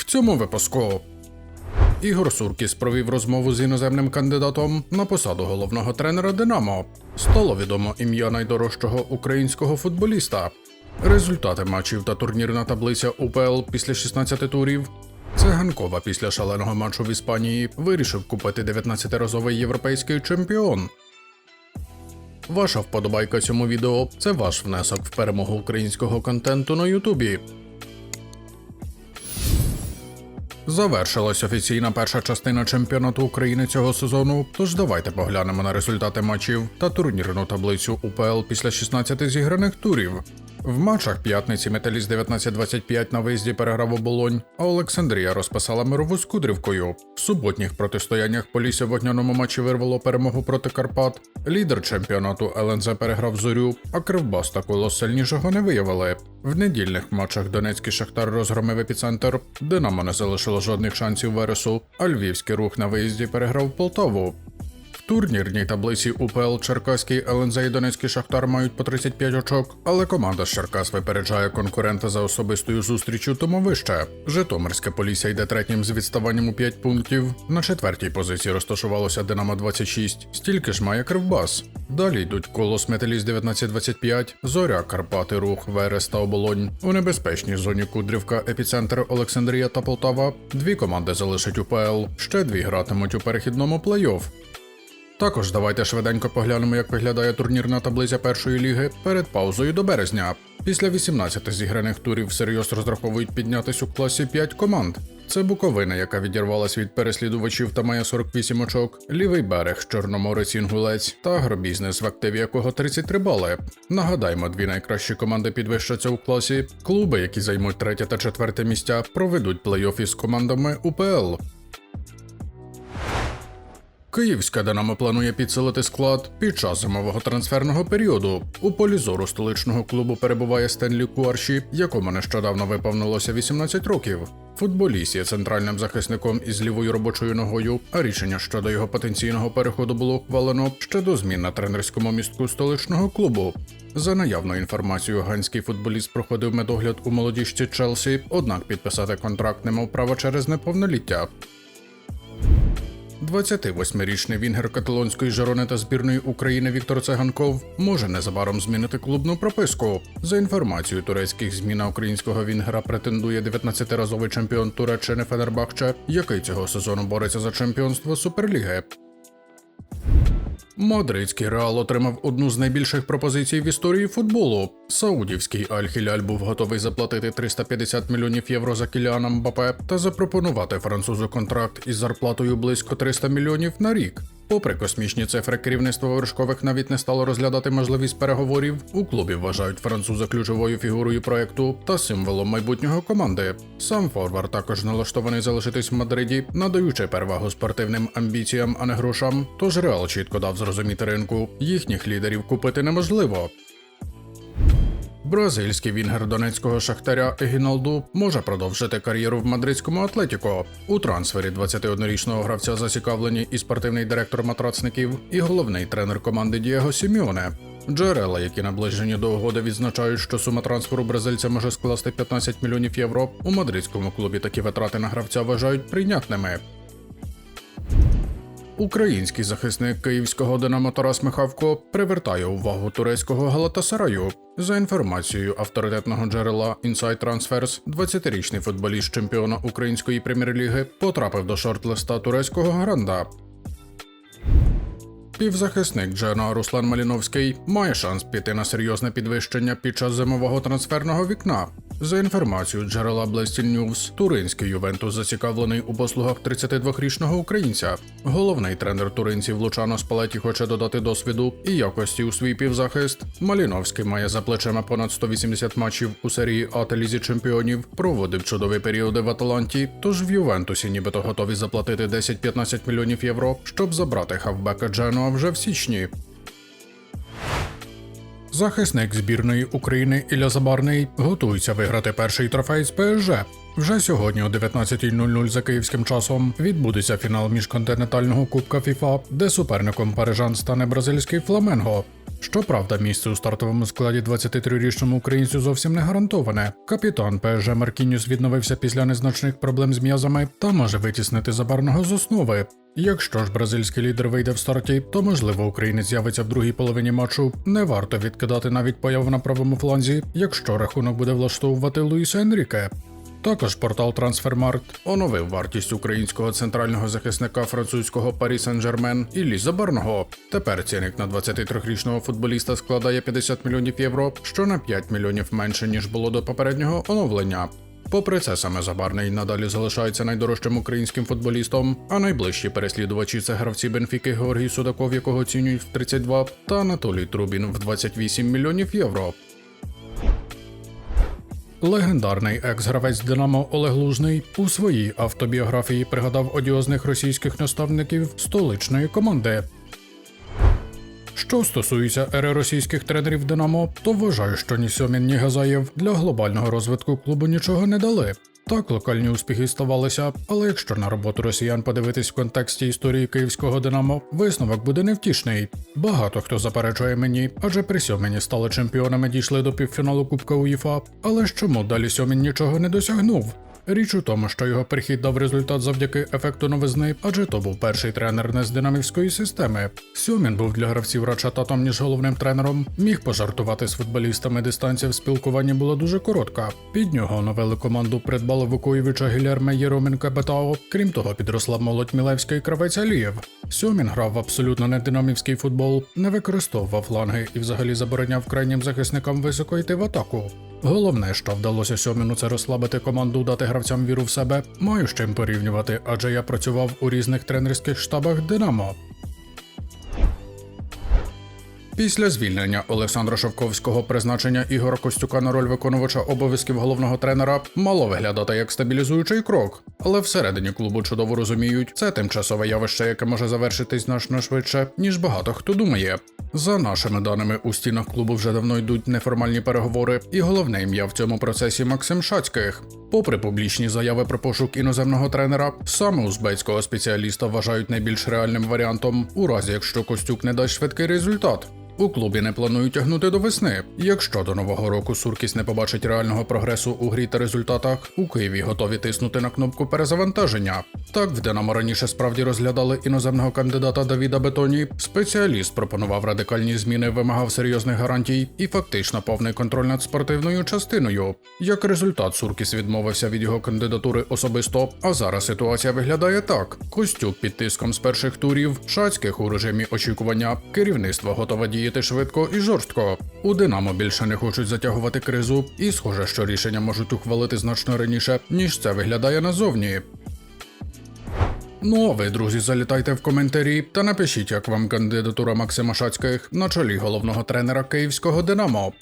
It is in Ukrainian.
В цьому випуску Ігор Суркіс провів розмову з іноземним кандидатом на посаду головного тренера Динамо. Стало відомо ім'я найдорожчого українського футболіста. Результати матчів та турнірна таблиця УПЛ після 16 турів. Циганкова після шаленого матчу в Іспанії вирішив купити 19-разовий європейський чемпіон. Ваша вподобайка цьому відео це ваш внесок в перемогу українського контенту на Ютубі. Завершилась офіційна перша частина чемпіонату України цього сезону. Тож давайте поглянемо на результати матчів та турнірну таблицю УПЛ після 16 зіграних турів. В матчах п'ятниці Металіст 19-25 на виїзді переграв оболонь, а Олександрія розписала мирову з Кудрівкою. В суботніх протистояннях Полісся в вогняному матчі вирвало перемогу проти Карпат. Лідер чемпіонату ЛНЗ переграв зорю, а Кривбас та сильнішого не виявили. В недільних матчах Донецький Шахтар розгромив епіцентр, Динамо не залишило жодних шансів вересу, а Львівський рух на виїзді переграв Полтаву. Турнірній таблиці УПЛ Черкаський ЛНЗ і Донецький Шахтар мають по 35 очок, але команда з Черкас випереджає конкурента за особистою зустрічю, тому вище. Житомирське Полісся йде третім з відставанням у 5 пунктів. На четвертій позиції розташувалося Динамо 26, стільки ж має Кривбас. Далі йдуть Колос Металіст 1925, Зоря, Карпати, Рух, Верес та Оболонь. У небезпечній зоні Кудрівка, Епіцентр, Олександрія та Полтава. Дві команди залишать УПЛ, ще дві гратимуть у перехідному плей-офф. Також давайте швиденько поглянемо, як виглядає турнірна таблиця першої ліги перед паузою до березня. Після 18 зіграних турів всерйоз розраховують піднятись у класі 5 команд. Це Буковина, яка відірвалась від переслідувачів та має 48 очок, лівий берег, Чорноморець Інгулець та агробізнес, в активі якого 33 бали. Нагадаймо, дві найкращі команди підвищаться у класі. Клуби, які займуть третє та четверте місця, проведуть плей-офф із командами УПЛ. Київська Динамо планує підсилити склад під час зимового трансферного періоду. У полі зору столичного клубу перебуває Стенлі Куарші, якому нещодавно виповнилося 18 років. Футболіст є центральним захисником із лівою робочою ногою, а рішення щодо його потенційного переходу було ухвалено ще до змін на тренерському містку столичного клубу. За наявною інформацією, ганський футболіст проходив медогляд у молодіжці Челсі, однак підписати контракт не мав права через неповноліття. 28-річний вінгер каталонської Жерони та збірної України Віктор Циганков може незабаром змінити клубну прописку. За інформацією турецьких ЗМІ на українського вінгера претендує 19-разовий чемпіон Туреччини Фенербахче, який цього сезону бореться за чемпіонство Суперліги. Мадридський Реал отримав одну з найбільших пропозицій в історії футболу. Саудівський Аль-Хіляль був готовий заплатити 350 мільйонів євро за Кіліана Мбапе та запропонувати французу контракт із зарплатою близько 300 мільйонів на рік. Попри космічні цифри, керівництво вершкових навіть не стало розглядати можливість переговорів. У клубі вважають француза ключовою фігурою проекту та символом майбутнього команди. Сам Форвард також налаштований залишитись в Мадриді, надаючи перевагу спортивним амбіціям, а не грошам. Тож Реал чітко дав зрозуміти ринку. Їхніх лідерів купити неможливо. Бразильський вінгер донецького шахтаря Егіналду може продовжити кар'єру в мадридському Атлетіко. У трансфері 21-річного гравця зацікавлені і спортивний директор матрацників, і головний тренер команди Дієго Сіміоне. Джерела, які наближені до угоди, відзначають, що сума трансферу бразильця може скласти 15 мільйонів євро. У мадридському клубі такі витрати на гравця вважають прийнятними. Український захисник київського Динамо Тарас Михавко привертає увагу турецького Галатасараю. За інформацією авторитетного джерела Inside Transfers, 20-річний футболіст чемпіона української прем'єр-ліги потрапив до шорт-листа турецького гранда. Півзахисник Джено Руслан Маліновський має шанс піти на серйозне підвищення під час зимового трансферного вікна. За інформацією джерела Blessing News, туринський Ювентус зацікавлений у послугах 32-річного українця. Головний тренер туринців Лучано Спалеті хоче додати досвіду і якості у свій півзахист. Маліновський має за плечима понад 180 матчів у серії А та Лізі чемпіонів, проводив чудові періоди в Аталанті. Тож в Ювентусі нібито готові заплатити 10-15 мільйонів євро, щоб забрати хавбека Дженуа вже в січні. Захисник збірної України Ілля Забарний готується виграти перший трофей з ПСЖ. Вже сьогодні о 19.00 за київським часом відбудеться фінал міжконтинентального кубка ФІФА, де суперником парижан стане бразильський Фламенго. Щоправда, місце у стартовому складі 23-річному українцю зовсім не гарантоване. Капітан ПСЖ Маркініус відновився після незначних проблем з м'язами та може витіснити забарного з основи. Якщо ж бразильський лідер вийде в старті, то можливо українець з'явиться в другій половині матчу. Не варто відкидати навіть появу на правому фланзі, якщо рахунок буде влаштовувати Луїса Енріке. Також портал Трансфермарт оновив вартість українського центрального захисника французького Парі Сен-Жермен Іллі Забарного. Тепер цінник на 23-річного футболіста складає 50 мільйонів євро, що на 5 мільйонів менше ніж було до попереднього оновлення. Попри це, саме Забарний надалі залишається найдорожчим українським футболістом, а найближчі переслідувачі це гравці Бенфіки Георгій Судаков, якого оцінюють в 32, та Анатолій Трубін в 28 мільйонів євро. Легендарний екс-гравець Динамо Олег Лужний у своїй автобіографії пригадав одіозних російських наставників столичної команди. Що стосується ери російських тренерів Динамо, то вважаю, що ні Сьомін, ні Газаєв для глобального розвитку клубу нічого не дали. Так, локальні успіхи ставалися, але якщо на роботу росіян подивитись в контексті історії київського Динамо, висновок буде невтішний. Багато хто заперечує мені, адже при Сьомені стали чемпіонами, дійшли до півфіналу Кубка УЄФА. Але ж чому далі Сьомін нічого не досягнув? Річ у тому, що його прихід дав результат завдяки ефекту новизни, адже то був перший тренер не з динамівської системи. Сьомін був для гравців радше татом, ніж головним тренером. Міг пожартувати з футболістами. Дистанція в спілкуванні була дуже коротка. Під нього оновили команду, придбали Вукоєвича Гілярме Єроменка Бетао. Крім того, підросла молодь Мілевська і кравець Алієв. Сьомін грав в абсолютно не динамівський футбол, не використовував фланги і взагалі забороняв крайнім захисникам високо йти в атаку. Головне, що вдалося Сьоміну, це розслабити команду, дати гравцям віру в себе. Маю з чим порівнювати, адже я працював у різних тренерських штабах Динамо. Після звільнення Олександра Шовковського призначення Ігора Костюка на роль виконувача обов'язків головного тренера мало виглядати як стабілізуючий крок, але всередині клубу чудово розуміють, це тимчасове явище, яке може завершитись значно швидше, ніж багато хто думає. За нашими даними, у стінах клубу вже давно йдуть неформальні переговори, і головне ім'я в цьому процесі Максим Шацьких. Попри публічні заяви про пошук іноземного тренера, саме узбецького спеціаліста вважають найбільш реальним варіантом, у разі якщо Костюк не дасть швидкий результат. У клубі не планують тягнути до весни. Якщо до нового року Суркіс не побачить реального прогресу у грі та результатах, у Києві готові тиснути на кнопку перезавантаження. Так в Динамо раніше справді розглядали іноземного кандидата Давіда Бетоні. Спеціаліст пропонував радикальні зміни, вимагав серйозних гарантій і фактично повний контроль над спортивною частиною. Як результат, Суркіс відмовився від його кандидатури особисто. А зараз ситуація виглядає так: Костюк під тиском з перших турів, шацьких у режимі очікування, керівництво готове діяти швидко і жорстко. У Динамо більше не хочуть затягувати кризу, і схоже, що рішення можуть ухвалити значно раніше, ніж це виглядає назовні. Ну а ви, друзі, залітайте в коментарі та напишіть, як вам кандидатура Максима Шацьких на чолі головного тренера київського Динамо.